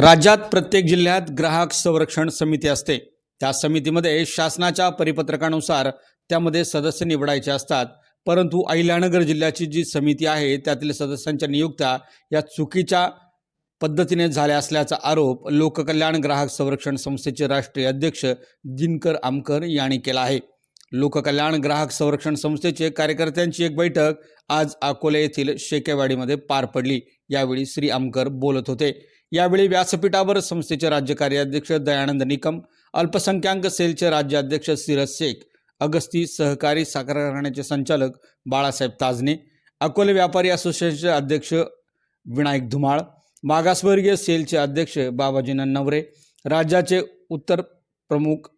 राज्यात प्रत्येक जिल्ह्यात ग्राहक संरक्षण समिती असते. त्या समितीमध्ये शासनाच्या परिपत्रकानुसार त्यामध्ये सदस्य निवडायचे असतात. परंतु अहिल्यानगर जिल्ह्याची जी समिती आहे त्यातील सदस्यांच्या नियुक्त्या या चुकीच्या पद्धतीने झाल्या असल्याचा आरोप लोककल्याण ग्राहक संरक्षण संस्थेचे राष्ट्रीय अध्यक्ष दिनकर आमकर यांनी केला आहे. लोककल्याण ग्राहक संरक्षण संस्थेचे कार्यकर्त्यांची एक बैठक आज अकोले येथील शेकेवाडीमध्ये पार पडली. यावेळी श्री आमकर बोलत होते. यावेळी व्यासपीठावर संस्थेचे राज्य कार्याध्यक्ष दयानंद निकम अल्पसंख्याक सेलचे राज्याध्यक्ष सिरज शेख अगस्ती सहकारी साखर कारखान्याचे संचालक बाळासाहेब ताजने अकोले व्यापारी असोसिएशनचे अध्यक्ष विनायक धुमाळ मागासवर्गीय सेलचे अध्यक्ष बाबाजी नन्नवरे राज्याचे उत्तर प्रमुख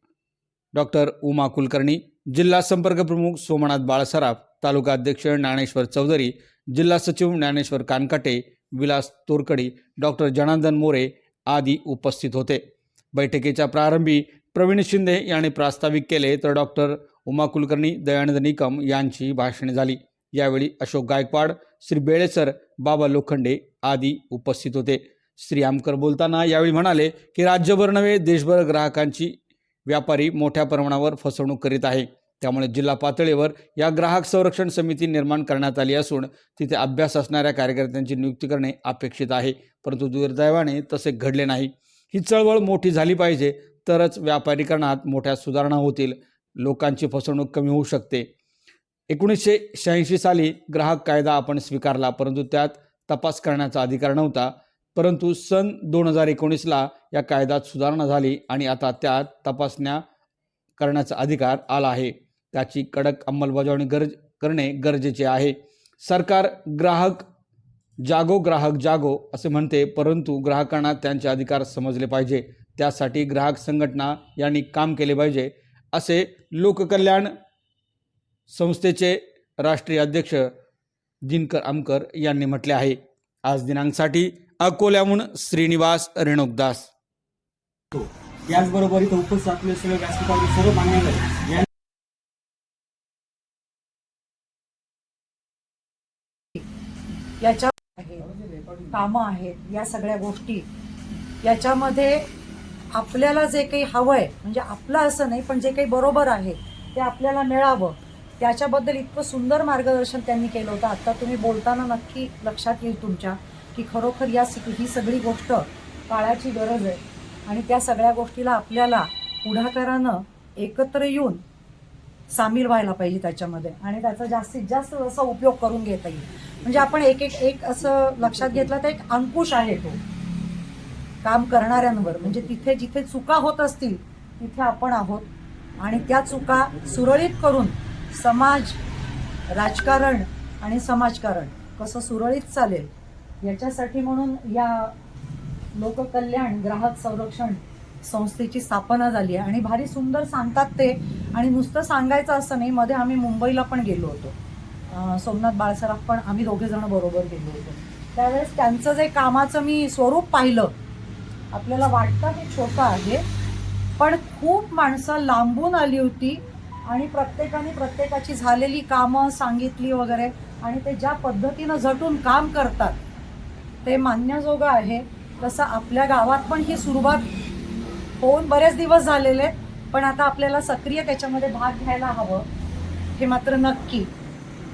डॉक्टर उमा कुलकर्णी जिल्हा संपर्क प्रमुख सोमनाथ बाळसराफ तालुका अध्यक्ष ज्ञानेश्वर चौधरी जिल्हा सचिव ज्ञानेश्वर कानकाटे विलास तोरकडी डॉक्टर जनार्दन मोरे आदी उपस्थित होते. बैठकीच्या प्रारंभी प्रवीण शिंदे यांनी प्रास्ताविक केले तर डॉक्टर उमा कुलकर्णी दयानंद निकम यांची भाषणे झाली. यावेळी अशोक गायकवाड श्री बेळेसर बाबा लोखंडे आदी उपस्थित होते. श्री आमकर बोलताना यावेळी म्हणाले की राज्यभर नव्हे देशभर ग्राहकांची व्यापारी मोठ्या प्रमाणावर फसवणूक करीत आहे. त्यामुळे जिल्हा पातळीवर या ग्राहक संरक्षण समिती निर्माण करण्यात आली असून तिथे अभ्यास असणाऱ्या कार्यकर्त्यांची नियुक्ती करणे अपेक्षित आहे. परंतु दुर्दैवाने तसे घडले नाही. ही चळवळ मोठी झाली पाहिजे तरच व्यापारीकरणात मोठ्या सुधारणा होतील. लोकांची फसवणूक कमी होऊ शकते. एकोणीसशे शहाऐंशी साली ग्राहक कायदा आपण स्वीकारला परंतु त्यात तपास करण्याचा अधिकार नव्हता. परंतु सन दोन हजार एकोणीसला या कायद्यात सुधारणा झाली आणि आता त्यात तपासण्या करण्याचा अधिकार आला आहे. त्याची कडक अंमलबजावणी गरज करणे गरजेचे आहे. सरकार ग्राहक जागो ग्राहक जागो असे म्हणते परंतु ग्राहकांना त्यांचे अधिकार समजले पाहिजे. त्यासाठी ग्राहक संघटना यांनी काम केले पाहिजे असे लोककल्याण संस्थेचे राष्ट्रीय अध्यक्ष दिनकर आमकर यांनी म्हटले आहे. आज दिनांकसाठी अकोल्याहून श्रीनिवास रेणुकदास. हो. याचबरोबर इथं उपस्थित असलेले व्यासपीठावरील सर्व मान्यवर याच्या याच्या कामं आहेत या सगळ्या गोष्टी. याच्यामध्ये आपल्याला जे काही हवंय म्हणजे आपलं असं नाही पण जे काही बरोबर आहे ते आपल्याला मिळावं. त्याच्याबद्दल इतकं सुंदर मार्गदर्शन त्यांनी केलं होतं. आत्ता तुम्ही बोलताना नक्की लक्षात येईल तुमच्या की खरोखर या ही सगळी गोष्ट काळाची गरज आहे. आणि त्या सगळ्या गोष्टीला आपल्याला पुढाकारानं एकत्र येऊन सामील व्हायला पाहिजे त्याच्यामध्ये. आणि त्याचा जास्तीत जास्त असा उपयोग करून घेता येईल. म्हणजे आपण एक एक एक असं लक्षात घेतलं तर एक अंकुश आहे तो. काम करणाऱ्यांवर. म्हणजे तिथे जिथे चुका होत असतील तिथे आपण आहोत. आणि त्या चुका सुरळीत करून समाज राजकारण आणि समाजकारण कसं सुरळीत चालेल याच्यासाठी म्हणून या लोककल्याण ग्राहक संरक्षण संस्थेची स्थापना झाली आहे. आणि भारी सुंदर सांगतात ते. आणि नुसतं सांगायचं असं नाही. मध्ये आम्ही मुंबईला पण गेलो होतो. सोमनाथ बाळसराफ पण आम्ही दोघेजणं बरोबर गेलो होतो. त्यावेळेस त्यांचं जे कामाचं मी स्वरूप पाहिलं आपल्याला वाटतं की छोटं आहे पण खूप माणसं लांबून आली होती आणि प्रत्येकाने प्रत्येकाची झालेली कामं सांगितली वगैरे आणि ते ज्या पद्धतीनं झटून काम करतात ते मान्यजोगं आहे. तसं आपल्या गावात पण ही सुरुवात होऊन बरेच दिवस झालेले पण आता आपल्याला सक्रिय त्याच्यामध्ये भाग घ्यायला हवं हे मात्र नक्की.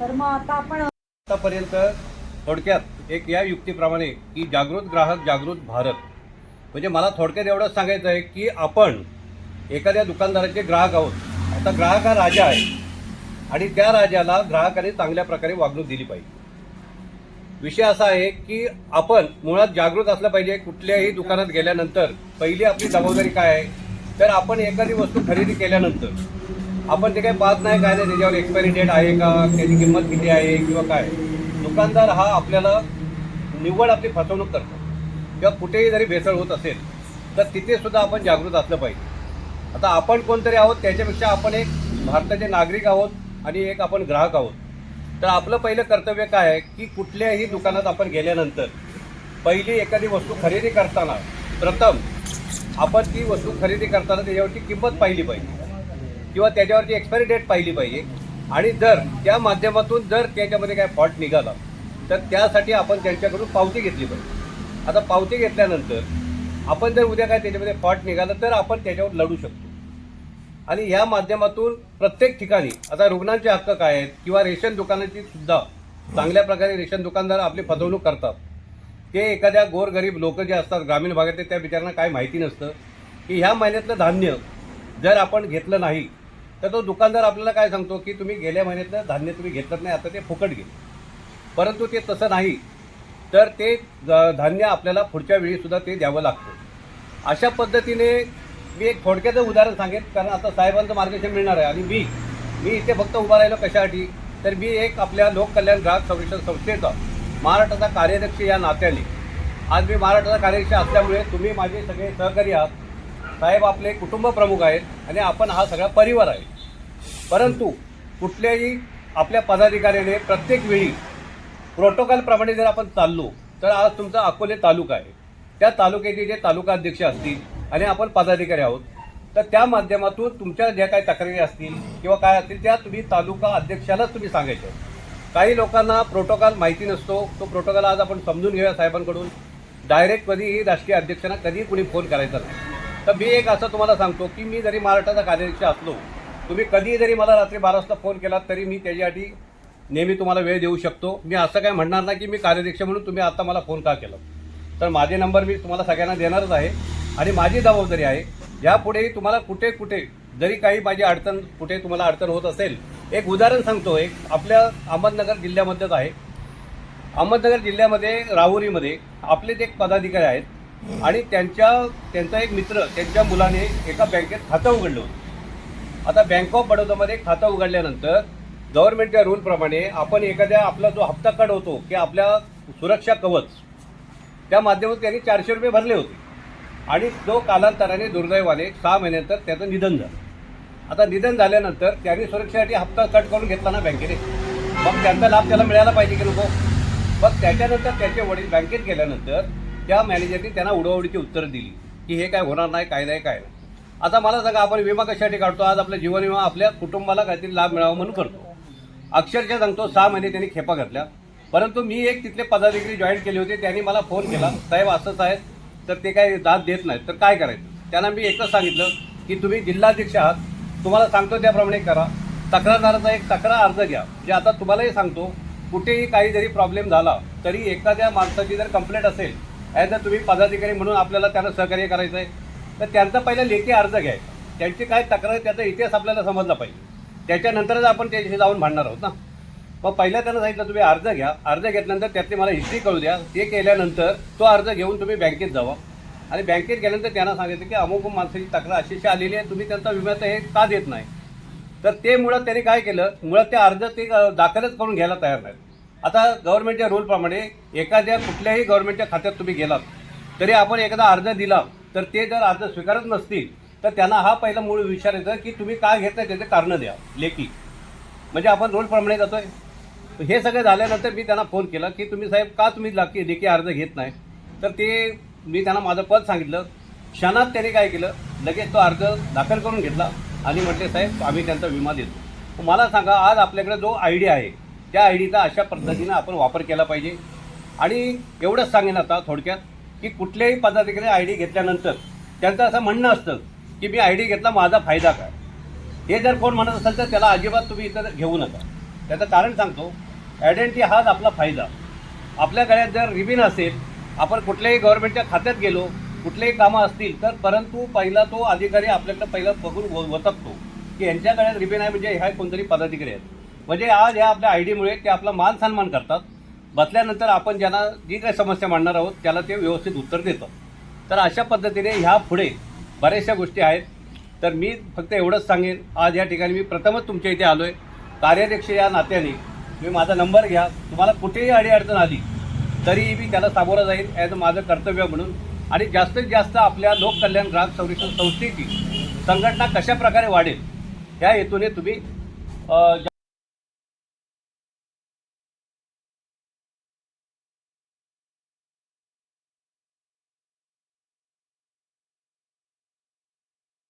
तर मग आता आपण आतापर्यंत थोडक्यात एक या युक्तीप्रमाणे की जागृत ग्राहक जागृत भारत. म्हणजे मला थोडक्यात एवढंच सांगायचं आहे की आपण एखाद्या दुकानदाराचे ग्राहक आहोत. आता ग्राहक हा राजा आहे. आणि त्या राजाला ग्राहकाने चांगल्या प्रकारे वागणूक दिली पाहिजे. विषय असा आहे की आपण मुळात जागृत असलं पाहिजे कुठल्याही दुकानात गेल्यानंतर. पहिली आपली जबाबदारी काय आहे? तर आपण एखादी वस्तू खरेदी केल्यानंतर. आपण ते काही पाहत नाही काय नाही त्याच्यावर एक्सपायरी डेट आहे का? त्याची किंमत किती आहे किंवा काय? दुकानदार हा आपल्याला निव्वळ आपली फसवणूक करतो. किंवा कुठेही जरी भेसळ होत असेल तर तिथे सुद्धा आपण जागृत असलं पाहिजे. आता आपण कोणतरी आहोत त्याच्यापेक्षा आपण एक भारताचे नागरिक आहोत आणि एक आपण ग्राहक आहोत. तर आपलं पहिलं कर्तव्य काय आहे की कुठल्याही दुकानात आपण गेल्यानंतर पहिली एखादी वस्तू खरेदी करताना प्रथम आपण ती वस्तू खरेदी करताना त्याच्यावरची किंमत पाहिली पाहिजे किंवा त्याच्यावरची एक्सपायरी डेट पाहिली पाहिजे. आणि जर त्या माध्यमातून जर त्याच्यामध्ये काय फॉल्ट निघाला तर त्यासाठी आपण त्यांच्याकडून पावती घेतली पाहिजे. आता पावती घेतल्यानंतर आपण जर उद्या काय त्याच्यामध्ये फॉल्ट निघाला तर आपण त्याच्यावर लढू शकतो. आणि ह्या माध्यमातून प्रत्येक ठिकाणी आता रुग्णांचे हक्क काय आहेत किंवा रेशन दुकानाची सुद्धा चांगल्या प्रकारे रेशन दुकानदार आपली फसवणूक करतात. ते एखाद्या गोरगरीब लोक जे असतात ग्रामीण भागातले त्या बिचारांना काय माहिती नसतं. की ह्या महिन्यातलं धान्य जर आपण घेतलं नाही तर तो दुकानदार आपल्याला काय सांगतो की तुम्ही गेल्या महिन्यातलं धान्य तुम्ही घेतलं नाही आता ते फुकट घे परंतु ते तसं नाही तर ते धान्य आपल्याला पुढच्या वेळीसुद्धा ते द्यावं लागतं. अशा पद्धतीने मी एक थोडक्याचं उदाहरण सांगेन कारण आता साहेबांचं मार्गदर्शन मिळणार आहे. आणि मी मी इथे फक्त उभा राहिलो कशासाठी? तर मी एक आपल्या लोककल्याण ग्राहक संरक्षण संस्थेचा महाराष्ट्राचा कार्याध्यक्ष या नात्याने. आज मी महाराष्ट्राचा कार्याध्यक्ष असल्यामुळे तुम्ही माझे सगळे सहकारी आहात. साहेब आपले कुटुंब प्रमुख आहेत आणि आपण हा सगळा परिवार आहे. परंतु कुठल्याही आपल्या पदाधिकाऱ्याने प्रत्येक वेळी प्रोटोकॉलप्रमाणे जर आपण चाललो तर आज तुमचा अकोले तालुका आहे. त्या तालुक्याचे जे तालुका अध्यक्ष असतील आणि आपण पदाधिकारी आहोत. तर त्या माध्यमातून तुमच्या ज्या काही तक्रारी असतील किंवा काय असतील त्या तुम्ही तालुका अध्यक्षालाच तुम्ही सांगायच्या काही लोकांना प्रोटोकॉल माहिती नसतो. तो प्रोटोकॉल आज आपण समजून घेऊया साहेबांकडून. डायरेक्ट कधीही राष्ट्रीय अध्यक्षांना कधीही कुणी फोन करायचा नाही. तर मी एक असं तुम्हाला सांगतो की मी जरी महाराष्ट्राचा कार्याध्यक्ष असलो तुम्ही कधीही जरी मला रात्री बारा वाजता फोन केला तरी मी त्याच्यासाठी नेहमी तुम्हाला वेळ देऊ शकतो. मी असं काय म्हणणार नाही की मी कार्याध्यक्ष म्हणून तुम्ही आता मला फोन का केला? तर माझे नंबर मी तुम्हाला सगळ्यांना देणारच आहे. आणि माझी जबाबदारी आहे यापुढे तुम्हाला कुठे कुठे जरी काही माझी अडचण कुठे तुम्हाला अडचण होत असेल एक उदाहरण सांगतो एक आपल्या अहमदनगर जिल्ह्यामध्येच आहे. अहमदनगर जिल्ह्यामध्ये राहुरीमध्ये आपलेच एक पदाधिकारी आहेत आणि त्यांच्या त्यांचा एक मित्र त्यांच्या मुलाने एका बँकेत खातं उघडलं होतं. आता बँक ऑफ बडोदामध्ये खातं उघडल्यानंतर गव्हर्नमेंटच्या रूलप्रमाणे आपण एखाद्या आपला जो हप्ता कट होतो की आपल्या सुरक्षा कवच त्या माध्यमातून त्यांनी चारशे रुपये भरले होते. आणि तो कालांतराने दुर्दैवाने सहा महिन्यानंतर त्याचं निधन झालं. आता निधन झाल्यानंतर त्यांनी सुरक्षेसाठी हप्ता कट करून घेतला ना बँकेने. मग त्यांचा लाभ त्याला मिळायला पाहिजे की नको? मग त्याच्यानंतर त्याचे वडील बँकेत गेल्यानंतर त्या मॅनेजरनी त्यांना उडवडीची उत्तरं दिली की हे काय होणार नाही काय नाही काय नाही. आता मला सांगा आपण विमा कशासाठी काढतो? आज आपला जीवन विमा आपल्या कुटुंबाला काहीतरी लाभ मिळावा म्हणून करतो. अक्षरशः सांगतो सहा महिने त्यांनी खेपा घातल्या. परंतु मी एक तिथले पदाधिकारी जॉईन केले होते त्यांनी मला फोन केला. साहेब असंच आहे तर ते काही दाद देत नाहीत. तर काय करायचं? त्यांना मी एकच सांगितलं की तुम्ही जिल्हाध्यक्ष आहात. तुम्हाला सांगतो त्याप्रमाणे करा. तक्रारदाराचा एक तक्रार अर्ज घ्या. जे आता तुम्हालाही सांगतो कुठेही काही जरी प्रॉब्लेम झाला तरी एखाद्या माणसाची जर कंप्लेंट असेल ॲज अ तुम्ही पदाधिकारी म्हणून आपल्याला त्यांना सहकार्य करायचं आहे तर त्यांचा पहिला लेखी अर्ज घ्यायचा. त्यांची काय तक्रार त्याचा इतिहास आपल्याला समजला पाहिजे. त्याच्यानंतरच आपण त्याच्याशी जाऊन भांडणार आहोत ना. मग पहिल्या त्यांना सांगितलं तुम्ही अर्ज घ्या. अर्ज घेतल्यानंतर त्यातली मला हिस्ट्री कळू द्या. ते केल्यानंतर तो अर्ज घेऊन तुम्ही बँकेत जावा. आणि बँकेत गेल्यानंतर त्यांना सांगितलं की अमुक माणसाची तक्रार अशीशी आलेली आहे तुम्ही त्यांचा विम्याचं हे का देत नाही? तर ते मुळात त्यांनी काय केलं? मुळात ते अर्ज ते दाखलच करून घ्यायला तयार नाहीत. आता गव्हर्नमेंटच्या रूलप्रमाणे एखाद्या कुठल्याही गव्हर्नमेंटच्या खात्यात तुम्ही गेलात तरी आपण एखादा अर्ज दिला तर ते जर अर्ज स्वीकारत नसतील तर त्यांना हा पहिला मूळ विचारायचं की तुम्ही का घेत नाही त्याचे कारणं द्या लेखी. म्हणजे आपण रूलप्रमाणे आहे हे सगळं झाल्यानंतर मी त्यांना फोन केला की तुम्ही साहेब का तुम्ही लाकी लेखी अर्ज घेत नाही? तर ते मी त्यांना माझं पद सांगितलं. क्षणात त्याने काय केलं? लगेच तो अर्ज दाखल करून घेतला आणि म्हटले साहेब आम्ही त्यांचा विमा देतो. मला सांगा आज आपल्याकडे जो आय डी आहे त्या आय डीचा अशा पद्धतीनं आपण वापर केला पाहिजे? आणि एवढंच सांगेन आता थोडक्यात की कुठल्याही पदाधिकारी आय डी घेतल्यानंतर त्यांचं असं म्हणणं असतं की मी आय डी घेतला माझा फायदा काय? हे जर कोण म्हणत असेल तर त्याला अजिबात तुम्ही इथं घेऊ नका. त्याचं कारण सांगतो आयडेंटिटी हाच आपला फायदा. आपल्या गळ्यात जर रिबिन असेल आपण कुठल्याही गव्हर्नमेंटच्या खात्यात गेलो कुठलेही कामं असतील तर परंतु पहिला तो अधिकारी आपल्याकडे पहिला बघून वतकतो की यांच्या गळ्यात रिबिन आहे म्हणजे ह्या कोणतरी पदाधिकारी आहेत. म्हणजे आज ह्या आपल्या आय डीमुळे ते आपला मान सन्मान करतात. बसल्यानंतर आपण ज्यांना जी काही समस्या मांडणार आहोत त्याला ते व्यवस्थित उत्तर देतात तर अशा पद्धतीने ह्या पुढे बऱ्याचशा गोष्टी आहेत. तर मी फक्त एवढंच सांगेन. आज या ठिकाणी मी प्रथमच तुमच्या इथे आलो आहे कार्याध्यक्ष या नात्याने तुम्ही माझा नंबर घ्या. तुम्हाला कुठेही अडीअडचण आली तरी मी त्याला सामोरं जाईल ॲज माझं कर्तव्य म्हणून. आणि जास्तीत जास्त आपल्या लोककल्याण ग्राहक संरक्षण संस्थेची संघटना कशा प्रकारे वाढेल ह्या हेतूने तुम्ही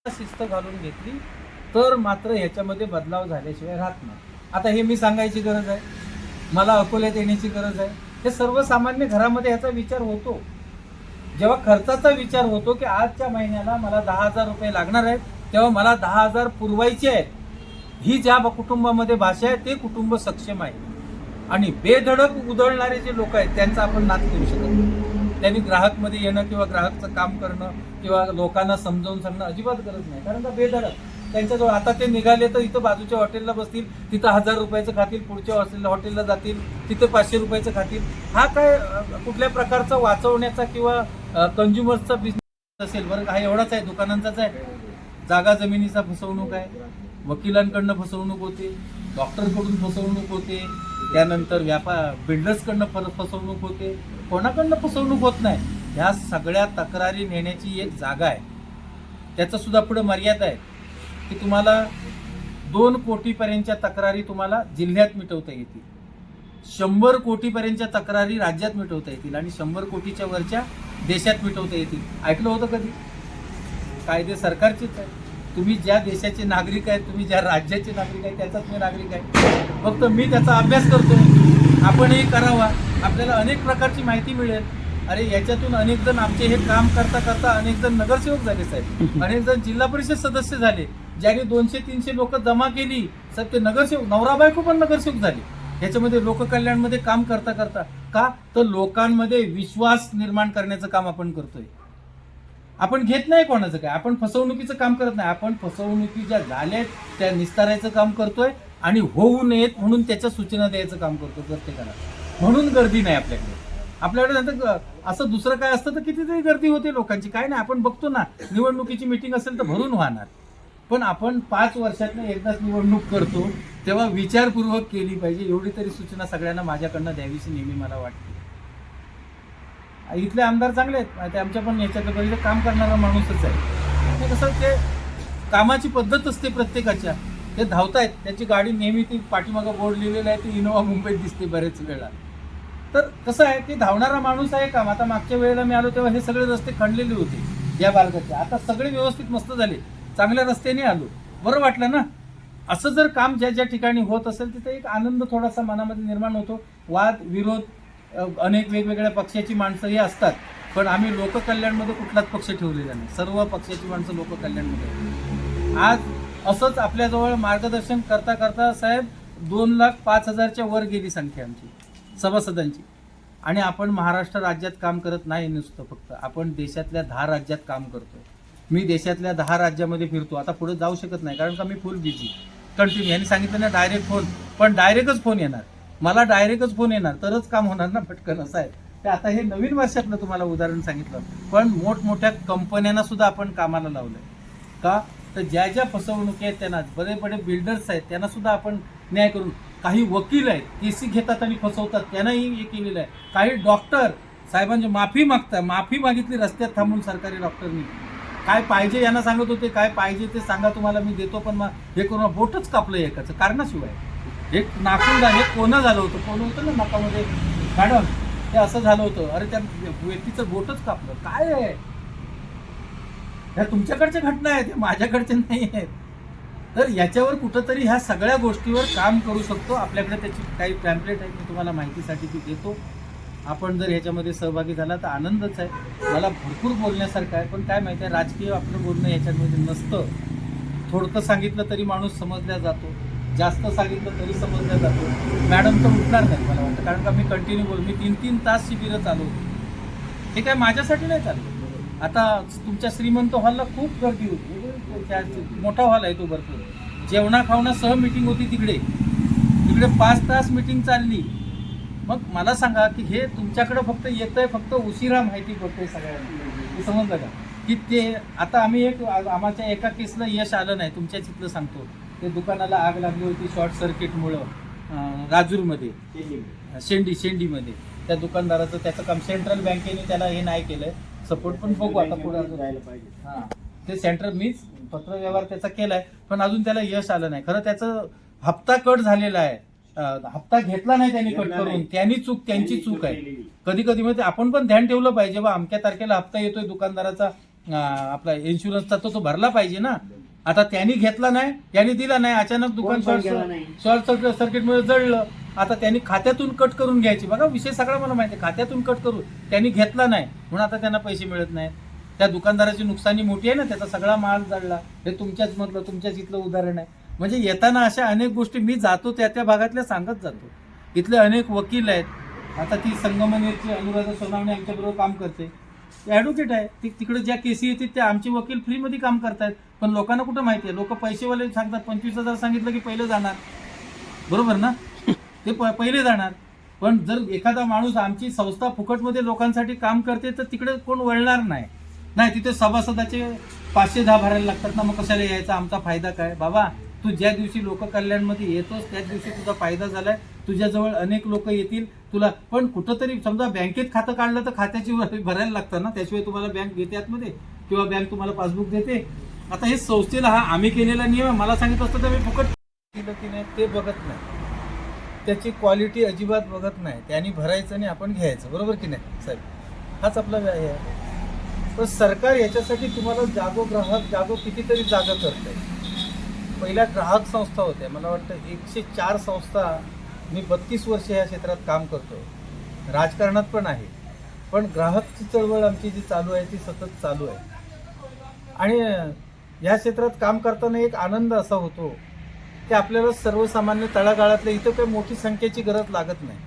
शिस्त घालून घेतली तर मात्र ह्याच्यामध्ये बदलाव झाल्याशिवाय राहत नाही. आता हे मी सांगायची गरज आहे. मला अकोल्यात येण्याची गरज आहे. हे सर्वसामान्य घरामध्ये ह्याचा विचार होतो. जेव्हा खर्चाचा विचार होतो की आजच्या महिन्याला मला दहा हजार रुपये लागणार आहेत तेव्हा मला दहा हजार पुरवायचे आहेत. ही ज्या कुटुंबामध्ये भाषा आहे ते कुटुंब सक्षम आहे. आणि बेधडक उधळणारे जे लोक आहेत त्यांचा आपण नाद करू शकत नाही. त्यांनी ग्राहकमध्ये येणं किंवा ग्राहकचं काम करणं किंवा लोकांना समजावून सांगणं अजिबात गरज नाही. कारण का बेधडक? त्यांच्याजवळ आता ते निघाले तर इथं बाजूच्या हॉटेलला बसतील तिथं हजार रुपयाचं खातील पुढच्या हॉटेल हॉटेलला जातील तिथं पाचशे रुपयाचं खातील. हा काय कुठल्या प्रकारचा वाचवण्याचा किंवा कंझ्युमर्सचा बिझनेस असेल? बरं हा एवढाच आहे दुकानांचाच आहे. जागा जमिनीचा फसवणूक आहे. वकिलांकडनं फसवणूक होते डॉक्टरकडून फसवणूक होते. त्यानंतर व्यापार बिल्डर्सकडनं फ- फसवणूक होते. कोणाकडनं फसवणूक होत नाही? ह्या सगळ्या तक्रारी नेण्याची एक जागा आहे. त्याचं सुद्धा पुढे मर्यादा आहे. की तुम्हाला दोन कोटीपर्यंतच्या तक्रारी तुम्हाला जिल्ह्यात मिटवता येतील. शंभर कोटीपर्यंतच्या तक्रारी राज्यात मिटवता येतील आणि शंभर कोटीच्या वरच्या देशात मिटवता येतील. ऐकलं होतं कधी? कायदे सरकारचेच आहे तुम्ही ज्या देशाचे नागरिक आहेत तुम्ही ज्या राज्याचे नागरिक आहेत त्याचाच मी नागरिक आहे. फक्त मी त्याचा अभ्यास करतो. आपणही करावा. आपल्याला अनेक प्रकारची माहिती मिळेल. अरे याच्यातून अनेक जण आमचे हे काम करता करता अनेक जण नगरसेवक झाले साहेब. अनेक जण जिल्हा परिषद सदस्य झाले. ज्यांनी दोनशे तीनशे लोक जमा केली सर ते नगरसेवक नवरा बायको पण नगरसेवक झाले. याच्यामध्ये लोककल्याणमध्ये काम करता करता का? तर लोकांमध्ये विश्वास निर्माण करण्याचं काम आपण करतोय. आपण घेत नाही कोणाचं काय? आपण फसवणुकीचं काम करत नाही. आपण फसवणुकी ज्या झाल्यात त्या निस्तारायचं काम करतोय आणि होऊ नयेत म्हणून त्याच्या सूचना द्यायचं काम करतो प्रत्येकाला. म्हणून गर्दी नाही आपल्याकडे. आपल्याकडे नंतर असं दुसरं काय असतं तर कितीतरी गर्दी होते लोकांची. काय नाही आपण बघतो ना निवडणुकीची मिटिंग असेल तर भरून वाहणार. पण आपण पाच वर्षातनं एकदाच निवडणूक करतो तेव्हा विचारपूर्वक केली पाहिजे. एवढी तरी सूचना सगळ्यांना माझ्याकडनं द्यावीशी नेहमी मला वाटते. इथले आमदार चांगले आहेत ते आमच्या पण याच्यातलं पहिले काम करणारा माणूसच आहे. ते कसं ते कामाची पद्धत असते प्रत्येकाच्या. ते धावतायत त्याची गाडी नेहमी ती पाठीमागं बोर्ड लिहिलेलं आहे ती इनोवा मुंबईत दिसते बरेच वेळा. तर कसं आहे की धावणारा माणूस आहे काम. आता मागच्या वेळेला मी आलो तेव्हा हे सगळे रस्ते खणलेले होते या मार्गाचे. आता सगळे व्यवस्थित मस्त झाले. चांगल्या रस्त्याने आलो. बरं वाटलं ना? असं जर काम ज्या ज्या ठिकाणी होत असेल तिथे एक आनंद थोडासा मनामध्ये निर्माण होतो. वाद विरोध अनेक वेगवेगळ्या पक्षाची माणसं ही असतात. पण आम्ही लोककल्याणमध्ये कुठलाच पक्ष ठेवलेला नाही. सर्व पक्षाची माणसं लोककल्याणमध्ये आज असंच आपल्याजवळ मार्गदर्शन करता करता साहेब दोन लाख पाच हजारच्या वर गेली संख्या आमची सभासदांची. आणि आपण महाराष्ट्र राज्यात काम करत नाही नुसतं फक्त. आपण देशातल्या दहा राज्यात काम करतो मी देशातल्या दहा राज्यामध्ये फिरतो. आता पुढे जाऊ शकत नाही कारण का मी फुल बिझी कंटिन्यू यांनी सांगितलं ना डायरेक्ट फोन पण डायरेक्टच फोन येणार. मला डायरेक्टच फोन येणार. तरच काम होणार ना पटकन असं आहे. ते आता हे नवीन वर्षातलं तुम्हाला उदाहरण सांगितलं. पण मोठमोठ्या कंपन्यांना सुद्धा आपण कामाला लावलंय. का? तर ज्या ज्या फसवणुकी आहेत त्यांना बरे बडे बिल्डर्स आहेत त्यांना सुद्धा आपण न्याय करून काही वकील आहेत केसी घेतात आणि फसवतात त्यांनाही हे केलेलं आहे. काही डॉक्टर साहेबांची माफी मागतात माफी मागितली रस्त्यात थांबून सरकारी डॉक्टरनी काय पाहिजे यांना सांगत होते काय पाहिजे ते सांगा तुम्हाला मी देतो पण मग हे करून बोटच कापलं एकाचं कारणाशिवाय. हे नाकून झालं हे कोणं झालं होतं? कोण होतं ना नाकामध्ये? मॅडम ते असं झालं होतं. अरे त्या व्यक्तीचं बोटच कापलं. काय आहे? ह्या तुमच्याकडच्या घटना आहेत हे माझ्याकडच्या नाही आहेत. तर याच्यावर कुठंतरी ह्या सगळ्या गोष्टीवर काम करू शकतो. आपल्याकडे त्याची काही पॅम्पलेट आहे मी तुम्हाला माहितीसाठी ती देतो. आपण जर ह्याच्यामध्ये सहभागी झाला तर आनंदच आहे. मला भरपूर बोलण्यासारखं आहे पण काय माहिती आहे राजकीय आपलं बोलणं ह्याच्यामध्ये नसतं. थोडकं सांगितलं तरी माणूस समजल्या जातो. जास्त सांगितलं तरी समजल्या जातो. मॅडम तर उठणार नाही मला वाटतं कारण का मी कंटिन्यू बोल मी तीन तीन तास शिबिरं चालवतो. हे काय माझ्यासाठी नाही चाललं आता तुमच्या श्रीमंत हॉलला खूप गर्दी होती. त्या- मोठा हॉल आहे तो भरपूर. जेवणा खावणा सह मिटिंग होती तिकडे. तिकडे पाच तास मिटिंग चालली. मग मला सांगा की हे तुमच्याकडे फक्त येतंय फक्त उशिरा माहिती पडतंय सगळ्यांना. समजलं का? की ते आता आम्ही एक आम्हाला एका केसला यश आलं नाही तुमच्या चितलं सांगतो. ते दुकानाला आग लागली होती शॉर्ट सर्किटमुळं राजूरमध्ये. शेंडी शेंडीमध्ये. त्या दुकानदाराचं त्याचं काम सेंट्रल बँकेने त्याला हे नाही केलंय. सपोर्ट पण बघू आता पुढे हा. ते सेंट्रल मीच पत्रव्यवहार त्याचा केलाय पण अजून त्याला यश आलं नाही. खरं त्याचं हप्ता कट झालेला आहे. हप्ता घेतला नाही त्यांनी कट करून त्यांनी चूक त्यांची चूक आहे. कधी कधी म्हणजे आपण पण ध्यान ठेवलं पाहिजे बा. अमक्या तारखेला हप्ता येतोय दुकानदाराचा आपला इन्शुरन्सचा तो तो भरला पाहिजे ना. आता त्यांनी घेतला नाही त्यांनी दिला नाही. अचानक दुकान शॉर्ट सर्किटमुळे जळलं. आता त्यांनी खात्यातून कट करून घ्यायची. बघा विषय सगळा मला माहिती आहे. खात्यातून कट करून त्यांनी घेतला नाही. म्हणून आता त्यांना पैसे मिळत नाहीत. त्या दुकानदाराची नुकसानी मोठी आहे ना. त्याचा सगळा माल जळला. हे तुमच्याच मधलं तुमच्याच इथलं उदाहरण आहे. म्हणजे येताना अशा अनेक गोष्टी मी जातो त्या त्या भागातल्या सांगत जातो. इथले अनेक वकील आहेत. आता ती संगमनेरची अनुराधा सोनावणे आमच्याबरोबर काम करते. ॲडव्होकेट आहे. ती तिकडे ज्या केसी येतील त्या आमचे वकील फ्रीमध्ये काम करतायत पण लोकांना कुठं माहिती आहे? लोक पैसेवाले सांगतात पंचवीस हजार सांगितलं की पहिले जाणार. बरोबर ना? ते प पहिले जाणार. पण जर एखादा माणूस आमची संस्था फुकटमध्ये लोकांसाठी काम करते तर तिकडे कोण वळणार नाही. नाही तिथे सभासदाचे पाचशे दहा भरायला लागतात ना मग कशाला यायचा? आमचा फायदा काय? बाबा तू ज्या दिवशी लोककल्याणमध्ये येतोस त्याच दिवशी तुझा फायदा झालाय. तुझ्याजवळ अनेक लोक येतील तुला. पण कुठंतरी समजा बँकेत खातं काढलं तर खात्याची भरायला लागतं ना? त्याशिवाय तुम्हाला बँक घेते आतमध्ये? किंवा बँक तुम्हाला पासबुक देते? आता हे संस्थेला हा आम्ही केलेला नियम आहे. मला सांगितलं असतं तर मी फुकट केलं की नाही ते बघत नाही. त्याची क्वालिटी अजिबात बघत नाही. त्यांनी भरायचं आणि आपण घ्यायचं. बरोबर की नाही साहेब? हाच आपला व्याय आहे. पण सरकार याच्यासाठी तुम्हाला जागो ग्राहक जागो कितीतरी जागा करत आहे पहिल्या ग्राहक संस्था होत्या. मला वाटतं एकशे चार संस्था मी बत्तीस वर्ष या क्षेत्रात काम करतो राजकारणात पण आहे. पण ग्राहकची चळवळ आमची जी चालू आहे ती सतत चालू आहे. आणि या क्षेत्रात काम करताना एक आनंद असा होतो की आपल्याला सर्वसामान्य तळागाळातल्या इथं काही मोठी संख्येची गरज लागत नाही.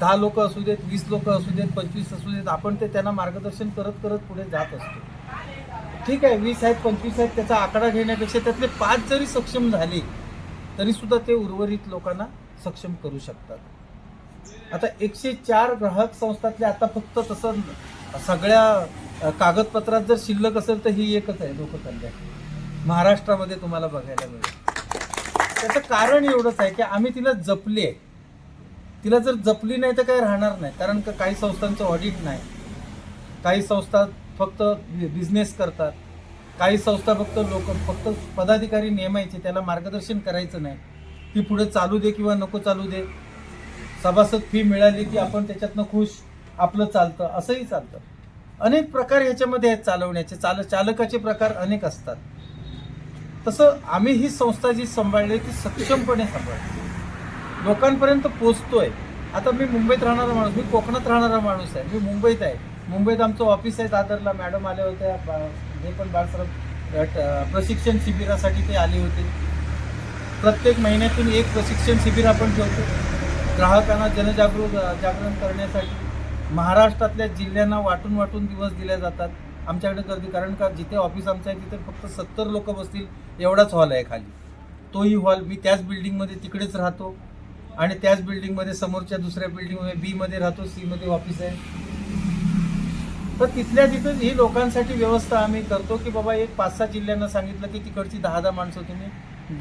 दहा लोक असू देत वीस लोक असू देत पंचवीस असू देत आपण ते त्यांना मार्गदर्शन करत करत पुढे जात असतो. ठीक आहे वीस आहेत पंचवीस आहेत त्याचा आकडा घेण्यापेक्षा त्यातले पाच जरी सक्षम झाले तरी सुद्धा ते उर्वरित लोकांना सक्षम करू शकतात. आता एकशे चार ग्राहक संस्थातले आता फक्त तसं सगळ्या कागदपत्रात जर शिल्लक असेल तर ही एकच आहे लोककल्याण महाराष्ट्रामध्ये तुम्हाला बघायला मिळेल. त्याचं कारण एवढंच आहे की आम्ही तिला जपली आहे. तिला जर जपली नाही तर काही राहणार नाही कारण का काही संस्थांचं ऑडिट नाही. काही संस्था फक्त बिझनेस करतात. काही संस्था फक्त लोक फक्त पदाधिकारी नेमायचे त्याला मार्गदर्शन करायचं नाही. ती पुढे चालू दे किंवा नको चालू दे. सभासद फी मिळाली की आपण त्याच्यातनं खुश आपलं चालतं असंही चालतं. अनेक प्रकार ह्याच्यामध्ये आहेत चालवण्याचे. चाल चालकाचे प्रकार अनेक असतात. तसं आम्ही ही संस्था जी सांभाळली ती सक्षमपणे सांभाळली लोकांपर्यंत पोचतोय. आता मी मुंबईत राहणारा माणूस मी कोकणात राहणारा माणूस आहे मी मुंबईत आहे. मुंबईत आमचं ऑफिस आहे दादरला मॅडम आल्या होत्या बा- हे पण बाळासाहेब प्रशिक्षण शिबिरासाठी ते आले होते. प्रत्येक महिन्यातून एक प्रशिक्षण शिबिर आपण ठेवतो. ग्राहकांना जनजागृत जागरण करण्यासाठी. महाराष्ट्रातल्या जिल्ह्यांना वाटून वाटून दिवस दिले जातात. आमच्याकडे गर्दी कारण का जिथे ऑफिस आमचं आहे तिथे फक्त सत्तर लोक बसतील एवढाच हॉल आहे खाली. तोही हॉल मी त्याच बिल्डिंगमध्ये तिकडेच राहतो. आणि त्याच बिल्डिंगमध्ये समोरच्या दुसऱ्या बिल्डिंगमध्ये बीमध्ये राहतो सीमध्ये ऑफिस आहे. तर तिथल्या तिथं ही लोकांसाठी व्यवस्था आम्ही करतो की बाबा एक पाच सहा जिल्ह्यांना सांगितलं की तिकडची दहा दहा माणसं तुम्ही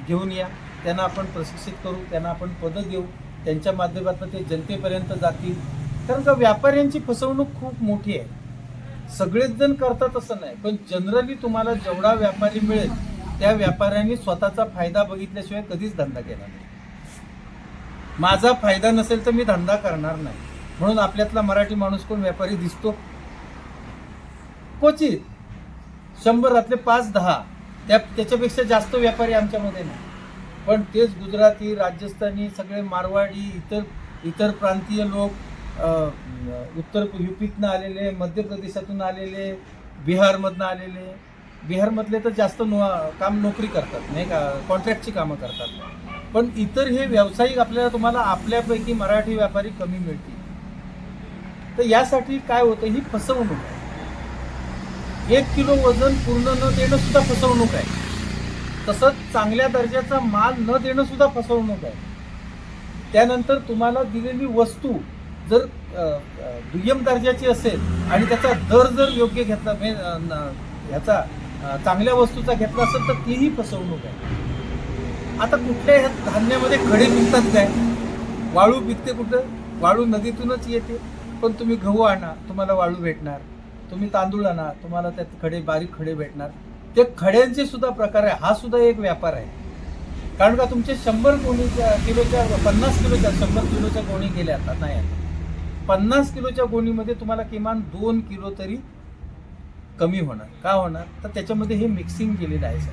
घेऊन या. त्यांना आपण प्रशिक्षित करू त्यांना आपण पदं देऊ. त्यांच्या माध्यमातून ते जनतेपर्यंत जातील. कारण का व्यापाऱ्यांची फसवणूक खूप मोठी आहे. सगळेच जण करतात असं नाही पण जनरली तुम्हाला जेवढा व्यापारी मिळेल त्या व्यापाऱ्यांनी स्वतःचा फायदा बघितल्याशिवाय कधीच धंदा केला नाही. माझा फायदा नसेल तर मी धंदा करणार नाही. म्हणून आपल्यातला मराठी माणूस कोण व्यापारी दिसतो? क्वचित शंभरातले पाच दहा. त्या त्याच्यापेक्षा जास्त व्यापारी आमच्यामध्ये नाही. पण तेच गुजराती राजस्थानी सगळे मारवाडी इतर इतर प्रांतीय लोक उत्तर युपीतनं आलेले मध्य प्रदेशातून आलेले बिहारमधनं आलेले. बिहारमधले तर जास्त नो काम नोकरी करतात नाही का? कॉन्ट्रॅक्टची कामं करतात. पण इतर हे व्यावसायिक आपल्याला तुम्हाला आपल्यापैकी मराठी व्यापारी कमी मिळतील. तर यासाठी काय होतं ही फसवणूक आहे. एक किलो वजन पूर्ण न देणं सुद्धा फसवणूक आहे. तसंच चांगल्या दर्जाचा माल न देणं सुद्धा फसवणूक आहे. त्यानंतर तुम्हाला दिलेली वस्तू जर दुय्यम दर्जाची असेल आणि त्याचा दर जर योग्य घेतला न- ह्याचा चांगल्या वस्तूचा घेतला असेल तर तीही फसवणूक आहे. आता कुठल्या ह्या धान्यामध्ये खडे पिकतात काय? वाळू पिकते कुठं? वाळू नदीतूनच येते. पण तुम्ही गहू आणा तुम्हाला वाळू भेटणार. तुम्ही तांदूळ आणा तुम्हाला त्यात खडे बारीक खडे भेटणार. ते खड्यांचे सुद्धा प्रकार आहे हा सुद्धा एक व्यापार आहे. कारण का तुमचे शंभर गोणीच्या किलोच्या पन्नास किलोच्या शंभर किलोच्या गोणी गेल्या आता नाही आता. पन्नास किलोच्या गोणीमध्ये तुम्हाला किमान दोन किलो तरी कमी होणार. का होणार? तर त्याच्यामध्ये हे मिक्सिंग केलेलं आहे सर.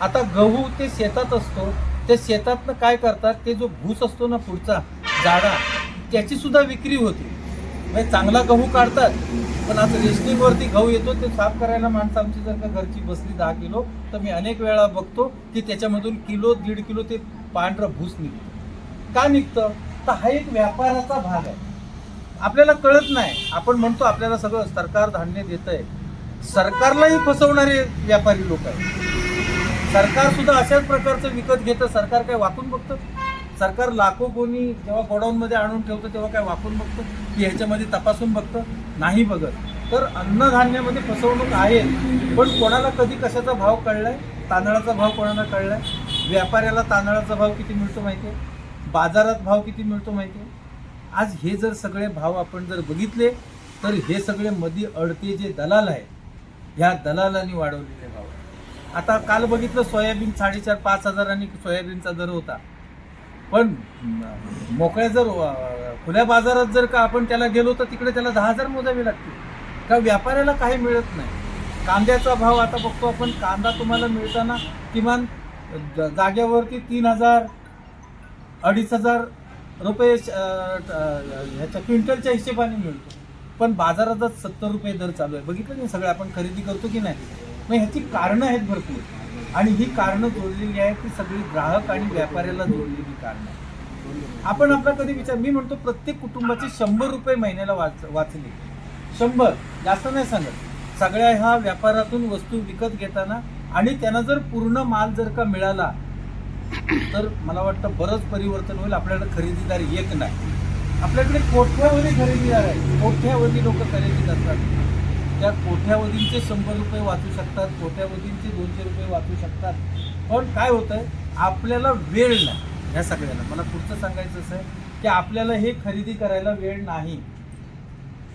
आता गहू ते शेतात असतो ते शेतातनं काय करतात? ते जो भूस असतो ना पुढचा जाडा त्याची सुद्धा विक्री होते. म्हणजे चांगला गहू काढतात पण आता रेशनिंगवरती गहू येतो ते साफ करायला माणसं आमची जर का घरची बसली दहा किलो तर मी अनेक वेळा बघतो की त्याच्यामधून किलो दीड किलो ते पांढरं भूस निघतं. का निघतं? तर हा एक व्यापाराचा भाग आहे. आपल्याला कळत नाही. आपण म्हणतो आपल्याला सगळं सरकार धान्य देत आहे सरकारलाही फसवणारे व्यापारी लोक आहेत. सरकार सुद्धा अशाच प्रकारचं विकत घेतं सरकार काय वाकून बघतं? सरकार लाखो कोणी जेव्हा गोडाऊनमध्ये आणून ठेवतं तेव्हा काय वाकून बघतं? की ह्याच्यामध्ये तपासून बघतं? नाही बघत. तर अन्नधान्यामध्ये फसवणूक आहे पण कोणाला कधी कशाचा भाव कळलाय? तांदळाचा भाव कोणाला कळलाय? व्यापाऱ्याला तांदळाचा भाव किती मिळतो माहिती आहे बाजारात भाव किती मिळतो माहिती आहे आज हे जर सगळे भाव आपण जर बघितले तर हे सगळे मधी अडते जे दलाल आहे ह्या दलालांनी वाढवलेले भाव आता काल बघितलं सोयाबीन साडेचार पाच हजारांनी सोयाबीनचा दर होता. पण मोकळ्या जर खुल्या बाजारात जर का आपण त्याला गेलो तर तिकडे त्याला दहा हजार मोजावे लागतील. का व्यापाऱ्याला काही मिळत नाही. कांद्याचा भाव आता बघतो आपण कांदा तुम्हाला मिळताना किमान ज- जाग्यावरती तीन हजार अडीच हजार रुपये श- ह्याच्या क्विंटलच्या हिशेबाने मिळतो. पण बाजारातच सत्तर रुपये दर चालू आहे. बघितलं नाही सगळं आपण खरेदी करतो की नाही? मग ह्याची कारणं आहेत भरपूर. आणि ही कारणं जोडलेली आहेत ती सगळी ग्राहक आणि व्यापाऱ्याला जोडलेली कारणं आपण आपला कधी विचार मी म्हणतो प्रत्येक कुटुंबाचे शंभर रुपये महिन्याला वाच वाचले. शंभर. जास्त नाही सांगत. सगळ्या ह्या व्यापारातून वस्तू विकत घेताना आणि त्यांना जर पूर्ण माल जर का मिळाला तर मला वाटतं बरंच परिवर्तन होईल. आपल्याकडे खरेदीदार एक नाही. आपल्याकडे कोठ्यावधी खरेदीदार आहे कोठ्यावधी लोक खरेदी करतात. त्या कोठ्यावधींचे शंभर रुपये वाचू शकतात कोठ्यावधींचे दोनशे रुपये वाचू शकतात. पण काय होतंय? आपल्याला वेळ नाही ह्या सगळ्याला. मला पुढचं सांगायचं असं आहे की आपल्याला हे खरेदी करायला वेळ नाही.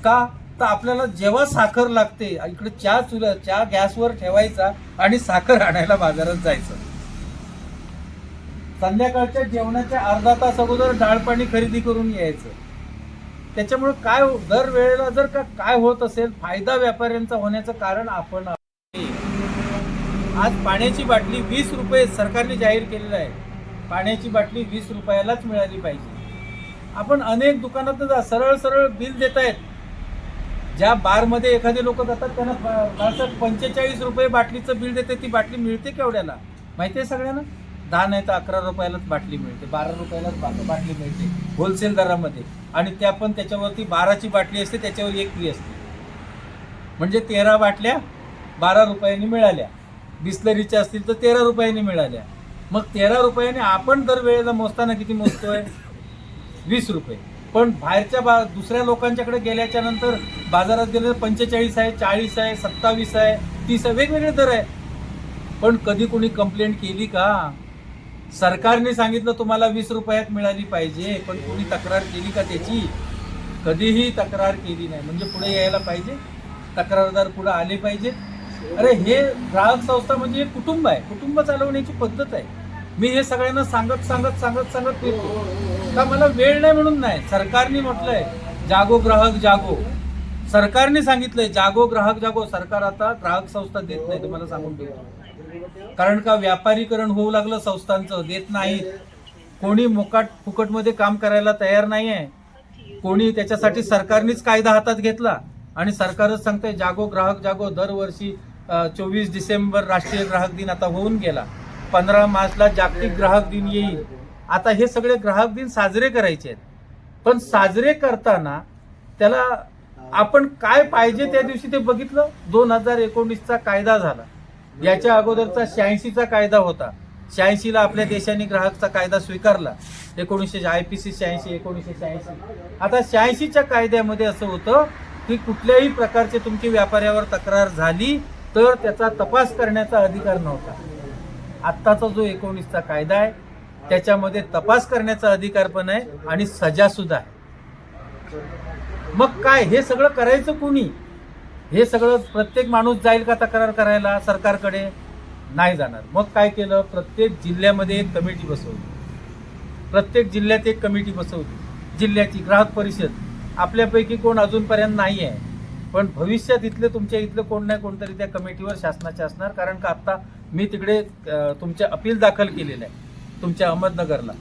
का? तर आपल्याला जेव्हा साखर लागते इकडे चहा चुला चहा गॅसवर ठेवायचा आणि साखर आणायला बाजारात जायचं. संध्याकाळच्या जेवणाच्या अर्धा तास अगोदर डाळ पाणी खरेदी करून यायचं. त्याच्यामुळे काय हो- दर वेळेला जर का काय होत असेल फायदा व्यापाऱ्यांचा होण्याचं कारण आपण आज पाण्याची बाटली वीस रुपये सरकारने जाहीर केलेलं आहे. पाण्याची बाटली वीस रुपयालाच मिळाली पाहिजे. आपण अनेक दुकानात जा सरळ सरळ बिल देत आहेत ज्या बारमध्ये एखादे लोक जातात त्यांना पंचेचाळीस रुपये बाटलीचं बिल देते ती बाटली मिळते केवढ्याला? माहिती आहे सगळ्यांना? दहा नाही तर अकरा रुपयालाच बाटली मिळते बारा रुपयालाच बा- बाटली मिळते होलसेल दरामध्ये. आणि त्या पण त्याच्यावरती बाराची बाटली असते त्याच्यावर एक फ्री असते. म्हणजे तेरा बाटल्या बारा रुपयांनी मिळाल्या. बिस्लरीच्या असतील तर तेरा रुपयांनी मिळाल्या. मग तेरा रुपयाने आपण दर वेळेला मोजताना किती मोजतोय? वीस रुपये. पण बाहेरच्या बा दुसऱ्या लोकांच्याकडे गेल्याच्यानंतर बाजारात गेलं पंचेचाळीस आहे चाळीस आहे सत्तावीस आहे तीस आहे वेगवेगळे दर आहे. पण कधी कोणी कंप्लेंट केली का? सरकारने सांगितलं तुम्हाला वीस रुपयात मिळाली पाहिजे पण कोणी तक्रार केली का त्याची? कधीही तक्रार केली नाही. म्हणजे पुढे यायला पाहिजे तक्रारदार पुढे आले पाहिजे अरे हे ग्राहक संस्था म्हणजे कुटुंब आहे. कुटुंब चालवण्याची पद्धत आहे. मी हे सगळ्यांना सांगत सांगत सांगत सांगत फिरतो का मला वेळ नाही म्हणून नाही. सरकारने म्हटलंय जागो ग्राहक जागो. सरकारने सांगितलंय जागो ग्राहक जागो. सरकार आता ग्राहक संस्था देत नाही तुम्हाला सांगून ठेवतो कारण का व्यापारीकरण होऊ लागलं संस्थांचं देत नाहीत कोणी मुकाट फुकटमध्ये काम करायला तयार नाही आहे कोणी त्याच्यासाठी सरकारनेच कायदा हातात घेतला. आणि सरकारच सांगतंय जागो ग्राहक जागो दरवर्षी चोवीस डिसेंबर राष्ट्रीय ग्राहक दिन आता होऊन गेला. पंधरा मार्चला जागतिक ग्राहक दिन येईल. आता हे सगळे ग्राहक दिन साजरे करायचे आहेत. पण साजरे करताना त्याला आपण काय पाहिजे त्या दिवशी ते बघितलं? दोन हजार एकोणीसचा कायदा झाला. याच्या अगोदरचा शहाऐंशीचा कायदा होता. शहाऐंशीला आपल्या देशाने ग्राहकचा कायदा स्वीकारला. एकोणीसशे आय पी सी शहाऐंशी एकोणीसशे शहाऐंशी. आता शहाऐंशीच्या कायद्यामध्ये असं होतं की कुठल्याही प्रकारचे तुमची व्यापाऱ्यावर तक्रार झाली तर त्याचा तपास करण्याचा अधिकार नव्हता. आत्ताचा जो एकोणीसचा कायदा आहे त्याच्यामध्ये तपास करण्याचा अधिकार पण आहे आणि सजा सुद्धा आहे. मग काय हे सगळं करायचं कोणी? हे सगळं प्रत्येक माणूस जाईल का तक्रार करायला सरकारकडे? नाही जाणार. मग काय केलं? प्रत्येक जिल्ह्यामध्ये एक कमिटी बसवली. प्रत्येक जिल्ह्यात एक कमिटी बसवली. जिल्ह्याची ग्राहक परिषद. आपल्यापैकी कोण अजूनपर्यंत नाही आहे. पण भविष्यात इथले तुमच्या इथलं कोण नाही कोणतरी त्या कमिटीवर शासनाचे असणार कारण का आत्ता मी तिकडे तुमच्या तुमचे अपील दाखल केलेलं आहे तुमच्या अहमदनगरला.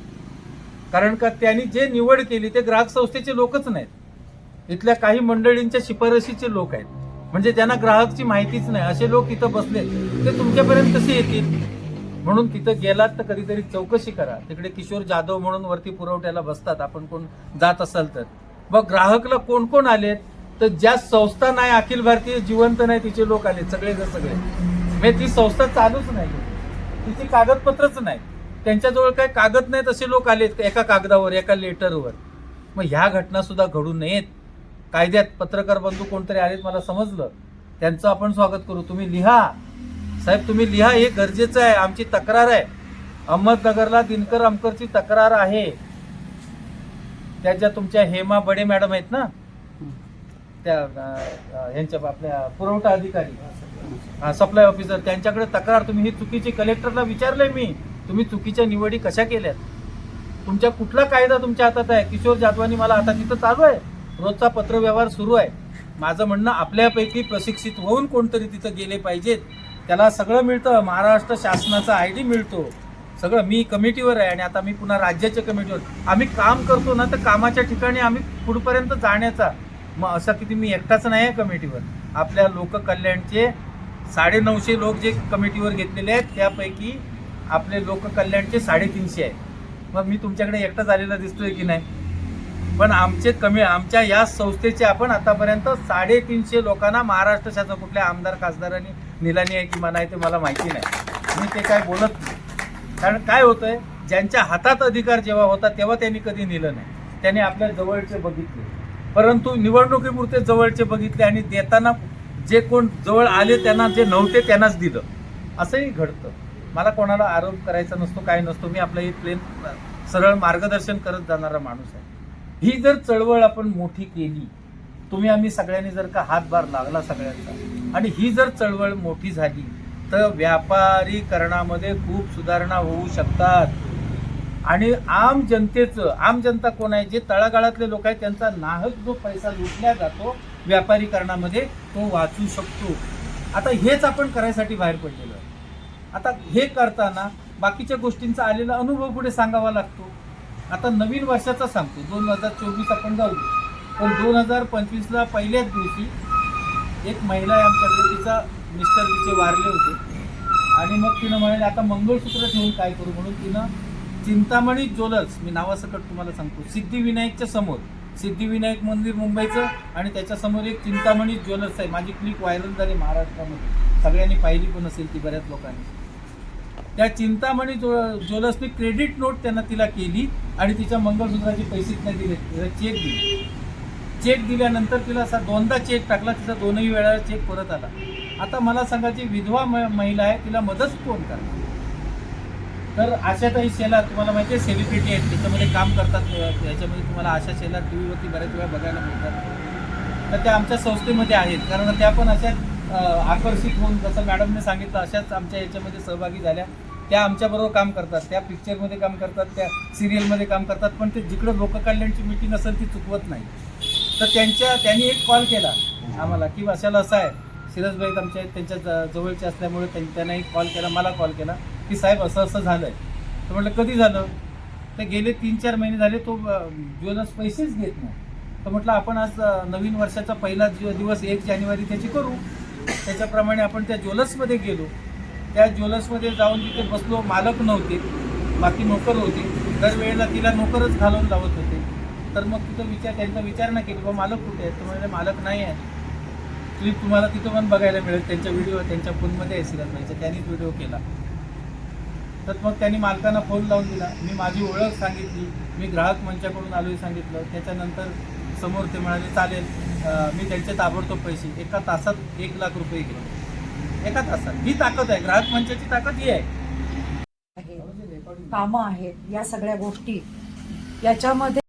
कारण का त्यांनी जे निवड केली ते ग्राहक संस्थेचे लोकच नाहीत. इथल्या काही मंडळींच्या शिफारशीचे लोक आहेत. म्हणजे ज्यांना ग्राहकची माहितीच नाही असे लोक इथं बसले ते तुमच्यापर्यंत कसे येतील? म्हणून तिथं गेलात तर कधीतरी चौकशी करा. तिकडे किशोर जाधव म्हणून वरती पुरवठ्याला बसतात आपण कोण जात असाल तर. मग ग्राहकला कोण कोण आलेत? तर ज्या संस्था नाही अखिल भारतीय जिवंत नाही तिचे लोक आले सगळे जर सगळे. म्हणजे ती संस्था चालूच नाही. तिची कागदपत्रच नाही. त्यांच्याजवळ काही कागद नाहीत असे लोक आलेत एका कागदावर एका लेटरवर. मग ह्या घटना सुद्धा घडू नयेत. कायद्यात पत्रकार बंधू कोणतरी आलेत मला समजलं. त्यांचं आपण स्वागत करू. तुम्ही लिहा. साहेब तुम्ही लिहा हे गरजेचं आहे. आमची तक्रार आहे. अहमदनगरला दिनकर अमकरची तक्रार आहे. त्या ज्या तुमच्या हेमा बडे मॅडम आहेत ना? त्या यांच्या आपल्या पुरवठा अधिकारी. Supply officer. त्यांच्याकडे तक्रार. तुम्ही ही चुकीची कलेक्टरला विचारलंय मी. तुम्ही चुकीच्या निवडी कशा केल्यात? तुमच्या कुठला कायदा तुमच्या हातात आहे? किशोर जाधवानी मला आता तिथं चालू आहे. रोजचा पत्रव्यवहार सुरू आहे. माझं म्हणणं आपल्यापैकी प्रशिक्षित होऊन कोणतरी तिथं गेले पाहिजेत. त्याला सगळं मिळतं. महाराष्ट्र शासनाचा आय डी मिळतो. सगळं मी कमिटीवर आहे आणि आता मी पुन्हा राज्याच्या कमिटीवर. आम्ही काम करतो ना तर कामाच्या ठिकाणी आम्ही पुढपर्यंत जाण्याचा. मग असं किती मी एकटाच नाही आहे कमिटीवर. आपल्या लोककल्याणचे साडेनऊशे लोक जे कमिटीवर घेतलेले आहेत त्यापैकी आपले लोककल्याणचे साडेतीनशे आहेत मग मी तुमच्याकडे एकटाच आलेला दिसतोय की नाही? पण आमचे कमी आमच्या या संस्थेचे आपण आतापर्यंत साडेतीनशे लोकांना महाराष्ट्र शासन कुठल्या आमदार खासदारांनी निलानी आहे की म्हणा आहे ते मला माहिती नाही. मी ते काय बोलत नाही. कारण काय होतंय ज्यांच्या हातात अधिकार जेव्हा होता तेव्हा त्यांनी कधी नेलं नाही. त्यांनी आपल्या जवळचे बघितले. परंतु निवडणुकीपुरते जवळचे बघितले आणि देताना जे कोण जवळ आले त्यांना जे नव्हते त्यांनाच दिलं. असंही घडतं. मला कोणाला आरोप करायचा नसतो काय नसतो. मी आपलं हे प्लेन सरळ मार्गदर्शन करत जाणारा माणूस आहे. ही जर चळवळ आपण मोठी केली तुम्ही आम्ही सगळ्यांनी जर का हातभार लागला सगळ्यांचा आणि ही जर चळवळ मोठी झाली तर व्यापारीकरणामध्ये खूप सुधारणा होऊ शकतात. आणि आम जनतेचं आम जनता कोण आहे? जे तळागाळातले लोक आहेत त्यांचा नाहक जो पैसा लुटला जातो व्यापारीकरणामध्ये तो वाचू शकतो. आता हेच आपण करायसाठी बाहेर पडलेलो आहे. आता हे करताना बाकीच्या गोष्टींचा आलेला अनुभव पुढे सांगावा लागतो. आता नवीन वर्षाचा सांगतो. दोन हजार चोवीस आपण जाऊ. पण दोन हजार पंचवीसला पहिल्याच दिवशी एक महिला आमच्याकडे तिचा मिस्टर तिचे वारले होते. आणि मग तिनं म्हणाले आता मंगळसूत्र ठेवून काय करू? म्हणून तिनं चिंतामणी ज्वेलर्स मी नावासकट तुम्हाला सांगतो सिद्धिविनायकच्या समोर सिद्धिविनायक मंदिर मुंबईचं आणि त्याच्यासमोर एक चिंतामणी ज्वेलर्स आहे. माझी क्लिक व्हायरल झाली महाराष्ट्रामध्ये. सगळ्यांनी पाहिली पण असेल ती बऱ्याच लोकांनी. त्या चिंतामणी जो ज्वेलर्सनी क्रेडिट नोट त्यांना तिला केली आणि तिच्या मंगळसूत्राचे पैसे नाही दिले तिला चेक दिले. चेक दिल्यानंतर तिला असा दोनदा चेक टाकला तिचा दोनही वेळा चेक परत आला. आता मला सांगा जी विधवा म- महिला आहे तिला मदत कोण करणार? तर आशाताई शेला तुम्हाला माहिती आहे सेलिब्रिटी आहेत त्याच्यामध्ये काम करतात याच्यामध्ये तुम्हाला आशा शेला टी व्हीवरती बऱ्याच वेळा बघायला मिळतात. तर त्या आमच्या संस्थेमध्ये आहेत कारण त्या पण अशा आकर्षित होऊन जसं मॅडमने सांगितलं अशाच आमच्या याच्यामध्ये सहभागी झाल्या. त्या आमच्याबरोबर काम करतात त्या पिक्चरमध्ये काम करतात त्या सिरियलमध्ये काम करतात पण ते जिकडं लोककल्याणची मिटिंग असेल ती चुकवत नाही. तर त्यांच्या त्यांनी एक कॉल केला आम्हाला की अशाला असं आहे सिरजबाई आमच्या त्यांच्या ज- जवळचे असल्यामुळे त्यां- त्यांना एक कॉल केला मला कॉल केला की साहेब असं असं झालं आहे तर म्हटलं कधी झालं? तर गेले तीन चार महिने झाले तो ज्वेलर्स पैसेच घेत नाही. तर म्हटलं आपण आज नवीन वर्षाचा पहिला दिवस एक जानेवारी त्याची करू. त्याच्याप्रमाणे आपण त्या ज्वेलर्समध्ये गेलो. त्या ज्वेलर्समध्ये जाऊन तिथे बसलो मालक नव्हते बाकी नोकर होते. दरवेळेला तिला नोकरच घालून लावत होते. तर मग तिथं विचार त्यांचा विचारणा केली बा मालक कुठे आहे? तर म्हणजे मालक नाही आहे. क्लिप तुम्हाला तिथं पण बघायला मिळेल. त्यांच्या व्हिडिओ त्यांच्या फोनमध्ये आहे पाहिजे त्यांनीच व्हिडिओ केला. तर मग त्यांनी मालकांना फोन लावून दिला. मी माझी ओळख सांगितली. मी ग्राहक मंचाकडून आलो सांगितलं. त्याच्यानंतर समोर ते म्हणाले चालेल. मी त्यांचे ताबडतोब पैसे एका तासात एक लाख रुपये घेतो एका तासात ही ताकद आहे. ग्राहक मंचाची ताकद ही आहे. आहे. कामं आहेत. या सगळ्या गोष्टी. याच्यामध्ये